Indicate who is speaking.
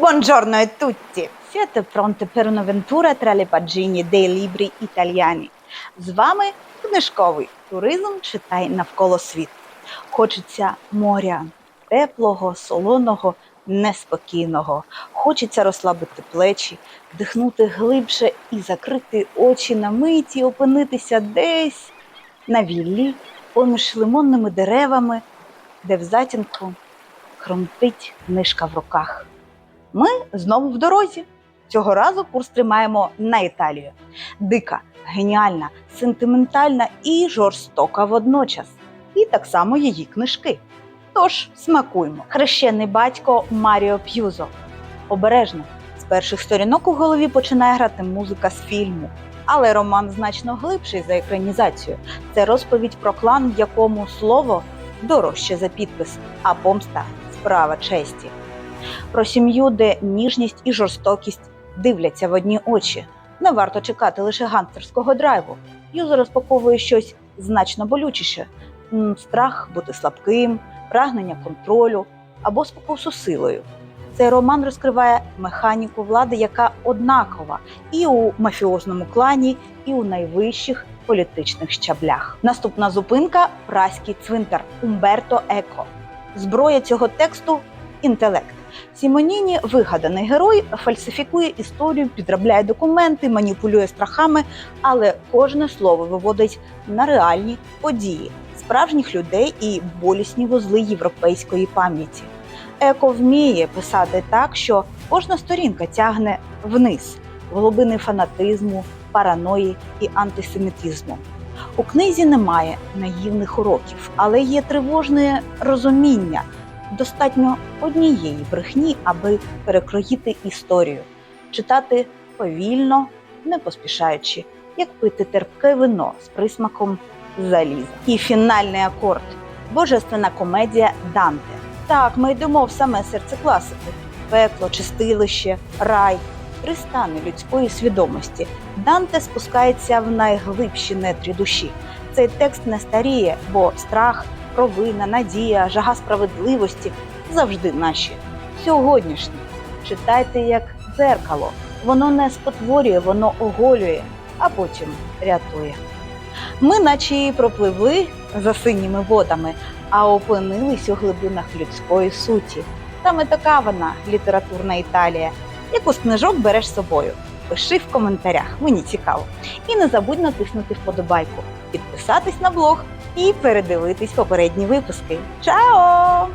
Speaker 1: Buongiorno a tutti! Siete pronti per un'avventura tra le pagine dei libri italiani? З вами книжковий туризм читай навколо світ. Хочеться моря, теплого, солоного, неспокійного. Хочеться розслабити плечі, вдихнути глибше і закрити очі на миті, опинитися десь на віллі, поміж лимонними деревами, де в затінку хромтить книжка в руках. Ми знову в дорозі. Цього разу курс тримаємо на Італію. Дика, геніальна, сентиментальна і жорстока водночас. І так само її книжки. Тож смакуємо. Хрещений батько Маріо П'юзо. Обережно. З перших сторінок у голові починає грати музика з фільму. Але роман значно глибший за екранізацію. Це розповідь про клан, в якому слово дорожче за підпис, а помста справа честі. Про сім'ю, де ніжність і жорстокість дивляться в одні очі. Не варто чекати лише гангстерського драйву. Юзер розпаковує щось значно болючіше: страх бути слабким, прагнення контролю або спокусу силою. Цей роман розкриває механіку влади, яка однакова і у мафіозному клані, і у найвищих політичних щаблях. Наступна зупинка праський цвинтар Умберто Еко. Зброя цього тексту інтелект. Сімоніні, вигаданий герой, фальсифікує історію, підробляє документи, маніпулює страхами, але кожне слово виводить на реальні події, справжніх людей і болісні вузли європейської пам'яті. Еко вміє писати так, що кожна сторінка тягне вниз в глибини фанатизму, параної і антисемітизму. У книзі немає наївних уроків, але є тривожне розуміння. Достатньо однієї брехні, аби перекроїти історію, читати повільно, не поспішаючи, як пити терпке вино з присмаком заліза. І фінальний акорд божественна комедія Данте. Так, ми йдемо в саме серце класики: пекло, чистилище, рай, пристани людської свідомості. Данте спускається в найглибші нетрі душі. Цей текст не старіє, бо страх провина, надія, жага справедливості завжди наші. Сьогоднішні. Читайте як дзеркало. Воно не спотворює, воно оголює, а потім рятує. Ми, наче і пропливли за синіми водами, а опинились у глибинах людської суті. Саме така вона літературна Італія. Яку книжок береш з собою? Пиши в коментарях, мені цікаво. І не забудь натиснути вподобайку, підписатись на блог і передивитись попередні випуски. Чао!